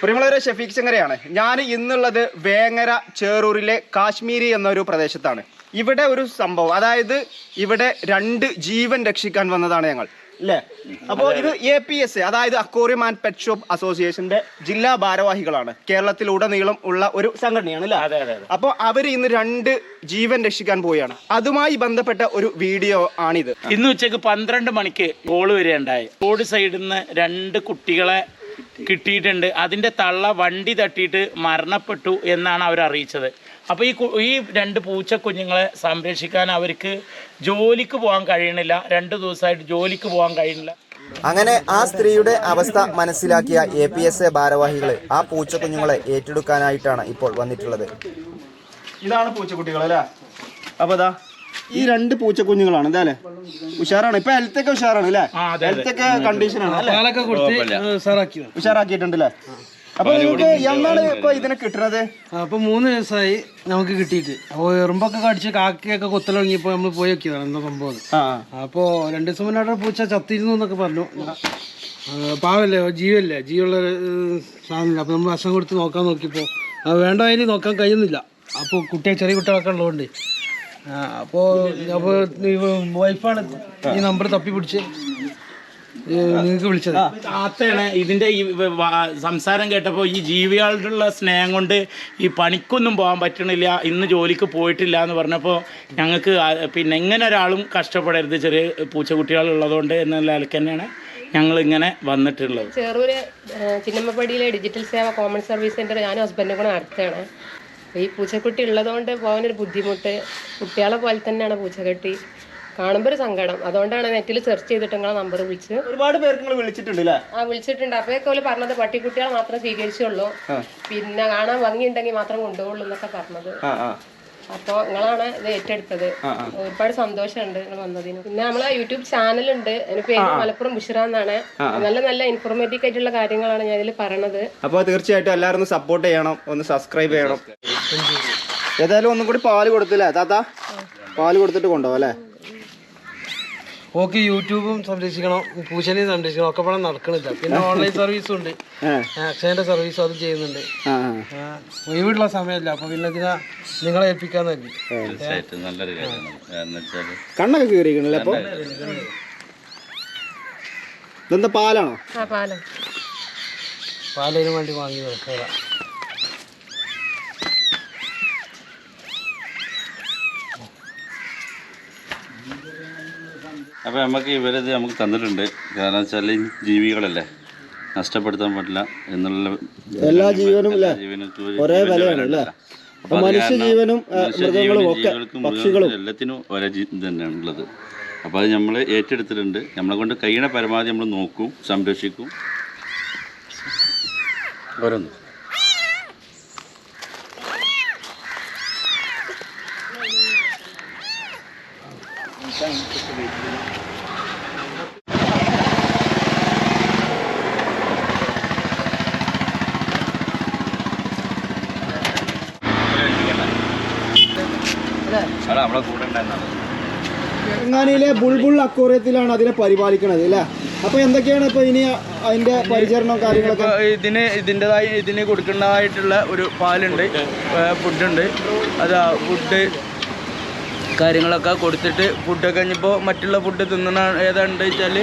പ്രിയമുള്ളവരെ ഷെഫീഖ് ചങ്ങരയാണ്. ഞാൻ ഇന്നുള്ളത് വേങ്ങര ചേറൂരിലെ കാശ്മീരി എന്നൊരു പ്രദേശത്താണ്. ഇവിടെ ഒരു സംഭവം അതായത് ഇവിടെ രണ്ട് ജീവൻ രക്ഷിക്കാൻ വന്നതാണ് ഞങ്ങൾ അല്ലേ അപ്പോൾ ഇത് എ പി എസ് അതായത് അക്കോറിയം ആൻഡ് പെറ്റ് ഷോപ്പ് അസോസിയേഷന്റെ ജില്ലാ ഭാരവാഹികളാണ്. കേരളത്തിലുടനീളം ഉള്ള ഒരു സംഘടനയാണ് അല്ലേ അതെ അതെ അതെ. അപ്പോൾ അവർ ഇന്ന് രണ്ട് ജീവൻ രക്ഷിക്കാൻ പോവുകയാണ്. അതുമായി ബന്ധപ്പെട്ട ഒരു വീഡിയോ ആണിത്. ഇന്ന് ഉച്ചയ്ക്ക് പന്ത്രണ്ട് മണിക്ക് ഗോൾ വരെയുണ്ടായി റോഡ് സൈഡിൽ നിന്ന് രണ്ട് കുട്ടികളെ കിട്ടിയിട്ടുണ്ട്. അതിന്റെ തള്ള വണ്ടി തട്ടിയിട്ട് മരണപ്പെട്ടു എന്നാണ് അവർ അറിയിച്ചത്. അപ്പോൾ ഈ ഈ രണ്ട് പൂച്ച കുഞ്ഞുങ്ങളെ സംരക്ഷിക്കാൻ അവർക്ക് ജോലിക്ക് പോകാൻ കഴിയണില്ല. രണ്ട് ദിവസമായിട്ട് ജോലിക്ക് പോകാൻ കഴിയണില്ല. അങ്ങനെ ആ സ്ത്രീയുടെ അവസ്ഥ മനസ്സിലാക്കിയ എ പി എസ് എ ഭാരവാഹികൾ ആ പൂച്ചക്കുഞ്ഞുങ്ങളെ ഏറ്റെടുക്കാനായിട്ടാണ് ഇപ്പോൾ വന്നിട്ടുള്ളത്. ഇതാണ് പൂച്ചക്കുട്ടികൾ അല്ലേ? അപ്പൊ ഇതാ ഈ രണ്ട് പൂച്ചക്കുഞ്ഞുങ്ങളാണ് ഇതാ അല്ലേ ഉഷാറാണ്. ഇപ്പൊ ഹെൽത്ത് ഒക്കെ ഉഷാറാണ് അല്ലേ ആ, അതെ, അതെ. ഹെൽത്ത് ഒക്കെ കണ്ടീഷൻ ആണ് അല്ലേ? ഉഷാറാക്കിയിട്ടുണ്ട് അല്ലേ അപ്പൊ നിങ്ങൾക്ക് എന്നാണ് ഇപ്പൊ ഇതിനെ കിട്ടണത്? അപ്പൊ മൂന്ന് ദിവസമായി നമുക്ക് കിട്ടിയിട്ട്. അപ്പോൾ എറുമ്പൊക്കെ കടിച്ച് കാക്കയൊക്കെ കൊത്തൽ തുടങ്ങിയപ്പോൾ നമ്മൾ പോയി നോക്കിയതാണ് എന്താ സംഭവം അപ്പൊ രണ്ട് ദിവസം മുന്നേ പൂച്ച ചത്തിരുന്നു എന്നൊക്കെ പറഞ്ഞു. പാവല്ലേ ജീവല്ലേ? ജീവുള്ള സാധനമില്ല. അപ്പൊ നമ്മൾ വശം കൊടുത്ത് നോക്കാൻ നോക്കിയപ്പോ വേണ്ട അതിന് നോക്കാൻ കഴിയുന്നില്ല. അപ്പോൾ കുട്ടിയെ ചെറിയ കുട്ടികളൊക്കെ ഉള്ളതുകൊണ്ട് അപ്പോ വൈഫാണ് ഈ നമ്പർ തപ്പി പിടിച്ച് നിങ്ങൾക്ക് വിളിച്ചത്. താത്തയാണ് ഇതിന്റെ ഈ സംസാരം കേട്ടപ്പോൾ ഈ ജീവികളുടെ സ്നേഹം കൊണ്ട് ഈ പണിക്കൊന്നും പോകാൻ പറ്റണില്ല ഇന്ന് ജോലിക്ക് പോയിട്ടില്ല എന്ന് പറഞ്ഞപ്പോൾ ഞങ്ങൾക്ക് പിന്നെ എങ്ങനെ ഒരാളും കഷ്ടപ്പെടരുത് ചെറിയ പൂച്ചക്കുട്ടികൾ ഉള്ളതുകൊണ്ട് എന്നുള്ള നിലയ്ക്ക് തന്നെയാണ് ഞങ്ങൾ ഇങ്ങനെ വന്നിട്ടുള്ളത് Cherur ചിന്നമ്മപ്പടിയിലെ digital Seva common service centre ഞാനും ഹസ്ബൻഡും കൂടെ നടത്തുകയാണ്. ഈ പൂച്ചക്കുട്ടി ഉള്ളതുകൊണ്ട് പോകാനൊരു ബുദ്ധിമുട്ട്. കുട്ടികളെ പോലെ തന്നെയാണ് പൂച്ചക്കുട്ടി. കാണുമ്പോൾ ഒരു സങ്കടം. അതുകൊണ്ടാണ് നെറ്റിൽ സെർച്ച് ചെയ്തിട്ട് നിങ്ങളെ നമ്പർ വിളിച്ച് ഒരുപാട് പേർക്ക് വിളിച്ചിട്ടുണ്ട് ആ വിളിച്ചിട്ടുണ്ട്. അപ്പോഴൊക്കെ ഓൽ പറഞ്ഞത് പട്ടിക്കുട്ടികളെ മാത്രമേ സ്വീകരിച്ചുള്ളൂ. പിന്നെ കാണാൻ ഭംഗിയുണ്ടെങ്കിൽ മാത്രം കൊണ്ടുപോകുള്ളൂ എന്നൊക്കെ പറഞ്ഞത്. അപ്പോൾ നിങ്ങളാണ് ഇത് ഏറ്റെടുത്തത്. ഒരുപാട് സന്തോഷമുണ്ട് നിങ്ങൾ വന്നതിന്. പിന്നെ നമ്മളെ യൂട്യൂബ് ചാനൽ ഉണ്ട് അതിന് പേര് മലപ്പുറം ബുഷറ എന്നാണ്. നല്ല നല്ല ഇൻഫോർമേറ്റീവ് ആയിട്ടുള്ള കാര്യങ്ങളാണ് ഞാൻ ഇതിൽ പറയണത്. അപ്പോൾ തീർച്ചയായിട്ടും എല്ലാവരും ഒന്ന് സപ്പോർട്ട് ചെയ്യണം. ഒന്ന് സബ്സ്ക്രൈബ് ചെയ്യണം. ഏതായാലും ഒന്നും കൂടി പാൽ കൊടുത്തില്ലേ താത്ത? പാൽ കൊടുത്തിട്ട് കൊണ്ടുപോകാം അല്ലേ? ഓക്കെ യൂട്യൂബും സംരക്ഷിക്കണം പൂശനെയും സംരക്ഷിക്കണം ഒക്കെ പണം നടക്കണില്ല. പിന്നെ ഓൺലൈൻ സർവീസും ഉണ്ട്. അക്ഷയന്റെ സർവീസും അതും ചെയ്യുന്നുണ്ട്. ഒഴിവുള്ള സമയമില്ല. അപ്പൊ പിന്നെ ഇതിനാ നിങ്ങളെ നല്ലൊരു വെച്ചാൽ കണ്ണൊക്കെ കീറിയിരിക്കണല്ലേ ഇതെന്താ പാലാണോ? ആ പാലം. പാലിന് വേണ്ടി വാങ്ങി കേറാം അപ്പോൾ നമുക്ക് ഇവരിത് നമുക്ക് തന്നിട്ടുണ്ട്. കാരണം വെച്ചാൽ ജീവികളല്ലേ? നഷ്ടപ്പെടുത്താൻ പറ്റില്ല എന്നുള്ള എല്ലാ ജീവനും ഒരേ വിലയാണ് അപ്പം മനുഷ്യ ജീവനും മൃഗങ്ങളും ഒക്കെ പക്ഷികളും. എല്ലാത്തിനും ഒരേ തന്നെയാണ് ഉള്ളത്. അപ്പോൾ അത് നമ്മൾ ഏറ്റെടുത്തിട്ടുണ്ട്. നമ്മളെ കൊണ്ട് കഴിയണ പരമാവധി നമ്മൾ നോക്കും സംരക്ഷിക്കും. ഓരോന്ന്. തെലങ്കാനയിലെ ബുൾബുൾ അക്വോറിയത്തിലാണ് അതിനെ പരിപാലിക്കുന്നത് അല്ലേ? അപ്പൊ എന്തൊക്കെയാണ് ഇപ്പൊ ഇനി അതിന്റെ പരിചരണം കാര്യങ്ങളൊക്കെ? ഇതിന് ഇതിന്റെതായി ഇതിന് കൊടുക്കേണ്ടതായിട്ടുള്ള ഒരു പാലുണ്ട് ഫുഡുണ്ട്. അതാ ഫുഡ് കാര്യങ്ങളൊക്കെ കൊടുത്തിട്ട് ഫുഡൊക്കെ കഴിഞ്ഞപ്പോൾ മറ്റുള്ള ഫുഡ് തിന്നണ ഏതാണ്ട് വെച്ചാൽ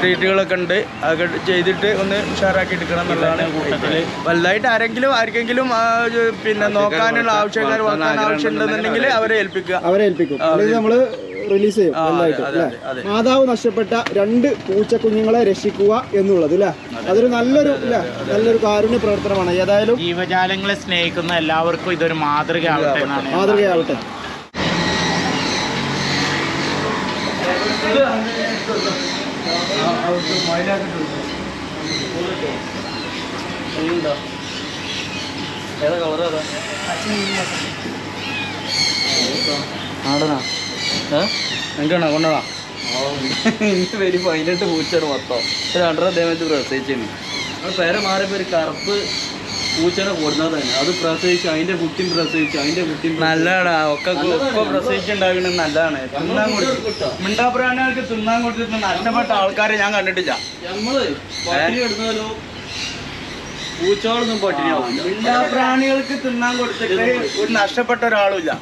ട്രീറ്റുകളൊക്കെ ഉണ്ട്. അതൊക്കെ ചെയ്തിട്ട് ഒന്ന് ഉഷാറാക്കി എടുക്കണം എന്നുള്ളതാണ് കൂട്ടത്തിൽ വലുതായിട്ട് ആരെങ്കിലും ആർക്കെങ്കിലും പിന്നെ നോക്കാനുള്ള ആവശ്യക്കാർ നോക്കാൻ ആവശ്യമുണ്ടെന്നുണ്ടെങ്കിൽ അവരെ ഏൽപ്പിക്കുക. അവരെ ഏൽപ്പിക്കും. നമ്മൾ റിലീസ് ചെയ്യും നല്ലതായിട്ട് മാതാവ് നഷ്ടപ്പെട്ട രണ്ട് പൂച്ചക്കുഞ്ഞുങ്ങളെ രക്ഷിക്കുക എന്നുള്ളത് അല്ലേ? അതൊരു നല്ലൊരു അല്ലേ? നല്ലൊരു കാരുണ്യ പ്രവർത്തനമാണ്. ഏതായാലും ജീവജാലങ്ങളെ സ്നേഹിക്കുന്ന എല്ലാവർക്കും ഇതൊരു മാതൃകയാവട്ടെ മാതൃകയാവട്ടെ. എന്നാണ് മാതൃകയാവട്ടെ ആടനാ ഏ എനിക്കാണോ കൊണ്ടോടാ ഇന്ന് പേര് പതിനെട്ട് മൊത്തം രണ്ടര പ്രസവിച്ചാണ് അത് പേരെ മാറിയപ്പോൾ ഒരു കറുപ്പ് പൂച്ചനെ കൊടുന്നത് തന്നെ. അത് പ്രസവിച്ച് അതിന്റെ കുട്ടിയും പ്രസവിച്ച് അതിന്റെ കുട്ടിയും നല്ലതാണ് ഒക്കെ ഒക്കെ പ്രസവിച്ചുണ്ടാക്കുന്നത് നല്ലതാണ്. തിന്നാൻ കൊടുത്തു മിണ്ടാപ്രാണികൾക്ക് തിന്നാൻ കൊടുത്തിട്ട് നഷ്ടപ്പെട്ട ആൾക്കാരെ ഞാൻ കണ്ടിട്ടില്ല. നമ്മൾ പൂച്ചകളൊന്നും പട്ടിണിയാവും മിണ്ടാപ്രാണികൾക്ക് പ്രാണികൾക്ക് തിന്നാൻ കൊടുത്തിട്ട് ഒരു നഷ്ടപ്പെട്ട ഒരാളുമില്ല